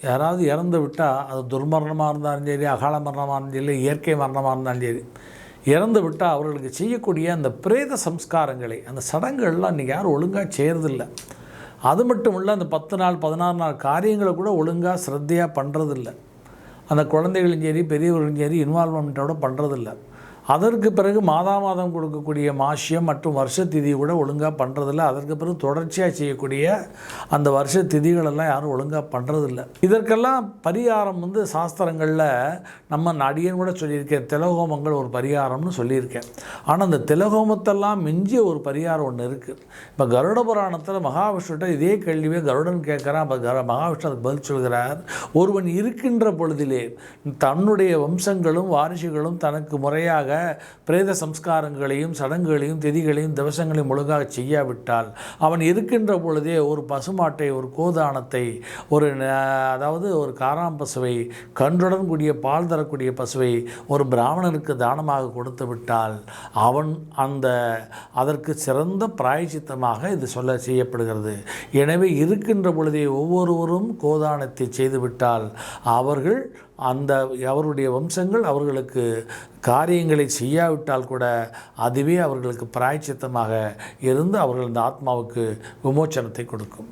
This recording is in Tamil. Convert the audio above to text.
யாராவது இறந்து விட்டால் அது துர்மரணமாக இருந்தாலும் சரி அகால மரணமாக இருந்தாலும் சரி இயற்கை மரணமாக இருந்தாலும் சரி இறந்து விட்டால் அவர்களுக்கு செய்யக்கூடிய அந்த பிரேத சம்ஸ்காரங்களை அந்த சடங்குகள்லாம் இன்றைக்கி யாரும் ஒழுங்காக செய்கிறதில்ல அது மட்டும் இல்லை அந்த பத்து நாள் பதினாறு நாள் காரியங்களை கூட ஒழுங்காக ஸ்ரத்தையாக பண்ணுறதில்ல அந்த குழந்தைகளும் சரி பெரியவர்களும் சரி இன்வால்மெண்ட்டோட பண்ணுறதில்ல அதற்கு பிறகு மாதா மாதம் கொடுக்கக்கூடிய மாசியம் மற்றும் வருஷ திதி கூட ஒழுங்காக பண்ணுறதில்ல அதற்கு பிறகு தொடர்ச்சியாக செய்யக்கூடிய அந்த வருஷ திதிகளெல்லாம் யாரும் ஒழுங்காக பண்ணுறதில்ல இதற்கெல்லாம் பரிகாரம் வந்து சாஸ்திரங்களில் நம்ம அடியன் கூட சொல்லியிருக்கேன். திலகோமங்கள் ஒரு பரிகாரம்னு சொல்லியிருக்கேன். ஆனால் அந்த திலகோமத்தெல்லாம் மிஞ்சிய ஒரு பரிகாரம் ஒன்று இருக்குது இப்போ கருட புராணத்தில் மகாவிஷ்ணுகிட்ட இதே கேள்வியே கருடன் கேட்குறான். அப்போ கர மகாவிஷ்ணு அதுக்கு பதில் சொல்கிறார். ஒருவன் இருக்கின்ற பொழுதிலே தன்னுடைய வம்சங்களும் வாரிசுகளும் தனக்கு முறையாக பிரேத சம்ஸ்காரங்களையும் சடங்குகளையும் திதிகளையும் திவசங்களையும் ஒழுங்காக செய்யாவிட்டால் அவன் இருக்கின்ற பொழுதே ஒரு பசுமாட்டை ஒரு கோதானத்தை ஒரு அதாவது ஒரு காராம் பசுவை கன்றுடன் கூடிய பால் தரக்கூடிய பசுவை ஒரு பிராமணனுக்கு தானமாக கொடுத்து விட்டால் அவன் அந்த அதற்கு சிறந்த பிராயச்சித்தமாக இது சொல்ல செய்யப்படுகிறது. எனவே இருக்கின்ற பொழுதே ஒவ்வொருவரும் கோதானத்தை செய்துவிட்டால் அவர்கள் அந்த அவருடைய வம்சங்கள் அவர்களுக்கு காரியங்களை செய்யாவிட்டால் கூட அதுவே அவர்களுக்கு பிராயச்சித்தமாக இருந்து அவர்கள் அந்த ஆத்மாவுக்கு விமோச்சனத்தை கொடுக்கும்.